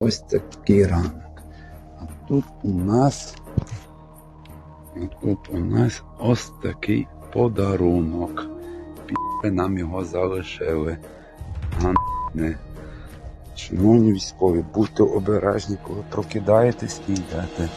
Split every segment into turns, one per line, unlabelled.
Ось такий ранок. А тут у нас. Тут у нас ось такий подарунок. Пі нам його залишили. Ганне. Шановні військові, будьте обережні, коли прокидаєтесь і йдете.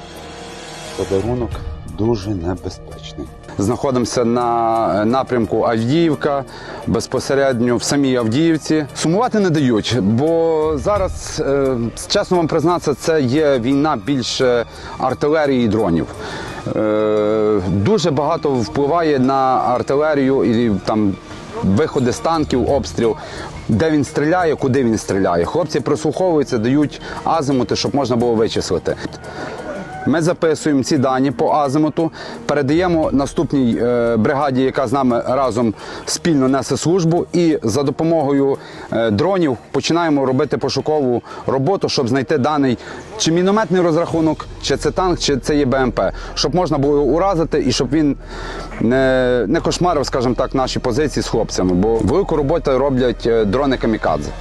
Подарунок дуже небезпечний. Знаходимося на напрямку Авдіївка, безпосередньо в самій Авдіївці. Сумувати не дають, бо зараз, е, чесно вам признатися, це є війна більше артилерії і дронів. Е, Дуже багато впливає на артилерію і там виходи з танків, обстріл. Де він стріляє, куди він стріляє. Хлопці прислуховуються, дають азимути, щоб можна було вичислити. Ми записуємо ці дані по азимуту, передаємо наступній е, бригаді, яка з нами разом спільно несе службу, і за допомогою е, дронів починаємо робити пошукову роботу, щоб знайти даний чи мінометний розрахунок, чи це танк, чи це є БМП, щоб можна було уразити і щоб він не, не кошмарив, скажімо так, наші позиції з хлопцями. Бо велику роботу роблять е, дрони камікадзе.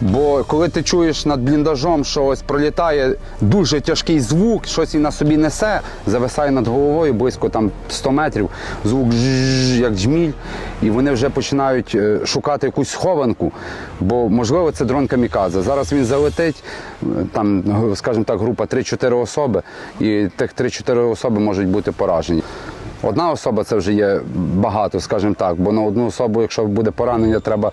Бо коли ти чуєш над бліндажом, що ось пролітає дуже тяжкий звук, щось він на собі несе, зависає над головою близько там 100 метрів, звук жжж, як джміль, і вони вже починають е, шукати якусь схованку, бо можливо це дрон камікадзе. Зараз він залетить, е, там, скажімо так, група 3-4 особи, і тих 3-4 особи можуть бути поражені. Одна особа це вже є багато, скажімо так, бо на одну особу, якщо буде поранення, треба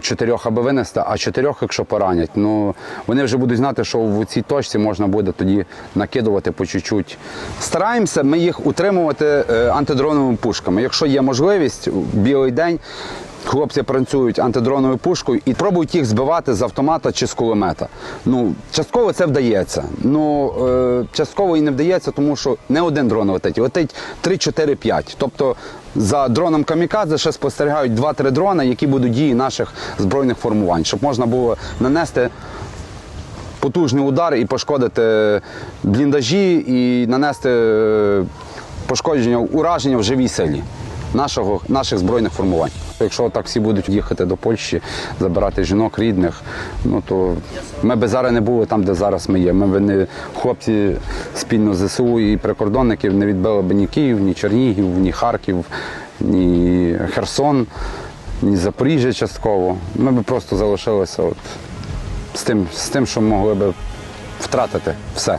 чотирьох аби винести, а чотирьох, якщо поранять, ну вони вже будуть знати, що в цій точці можна буде тоді накидувати по чуть-чуть. Стараємося ми їх утримувати е, антидроновими пушками. Якщо є можливість, білий день. Хлопці працюють антидроновою пушкою і пробують їх збивати з автомата чи з кулемета. Ну, частково це вдається. Ну, е, частково і не вдається, тому що не один дрон летить, летить 3, 4, 5. Тобто за дроном камікадзе ще спостерігають 2-3 дрона, які будуть дії наших збройних формувань, щоб можна було нанести потужний удар і пошкодити бліндажі і нанести е, пошкодження, ураження в живій силі нашого, наших збройних формувань. Якщо так всі будуть їхати до Польщі, забирати жінок рідних, ну то ми би зараз не були там, де зараз ми є. Ми б не хлопці спільно з ЗСУ і прикордонників не відбили б ні Київ, ні Чернігів, ні Харків, ні Херсон, ні Запоріжжя частково. Ми б просто залишилися от з тим, з тим, що могли би втратити все.